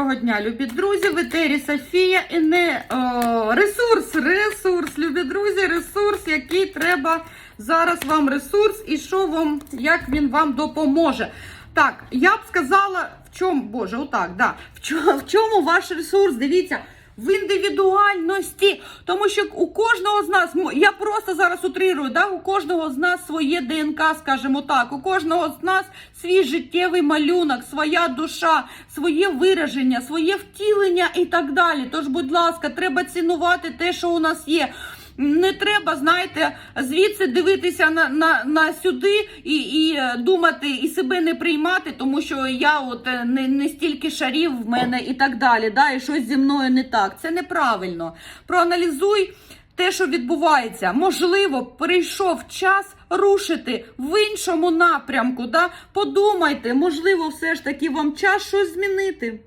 Доброго дня, любі друзі, в етері Софія і не о, ресурс, ресурс, любі друзі, ресурс, який треба зараз вам ресурс і що вам, як він вам допоможе. Так, я б сказала, в чому, боже, отак, да, в чому, в чому ваш ресурс? Дивіться. В індивідуальності, тому що у кожного з нас, я просто зараз утрирую, да, у кожного з нас своє ДНК, скажімо так, у кожного з нас свій життєвий малюнок, своя душа, своє вираження, своє втілення і так далі. Тож, будь ласка, треба цінувати те, що у нас є. Не треба, знаєте, звідси дивитися на, на, на сюди і, і е, думати і себе не приймати, тому що я от е, не, не стільки шарів в мене і так далі. Да, і щось зі мною не так. Це неправильно. Проаналізуй те, що відбувається. Можливо, прийшов час рушити в іншому напрямку. Да? Подумайте, можливо, все ж таки вам час щось змінити.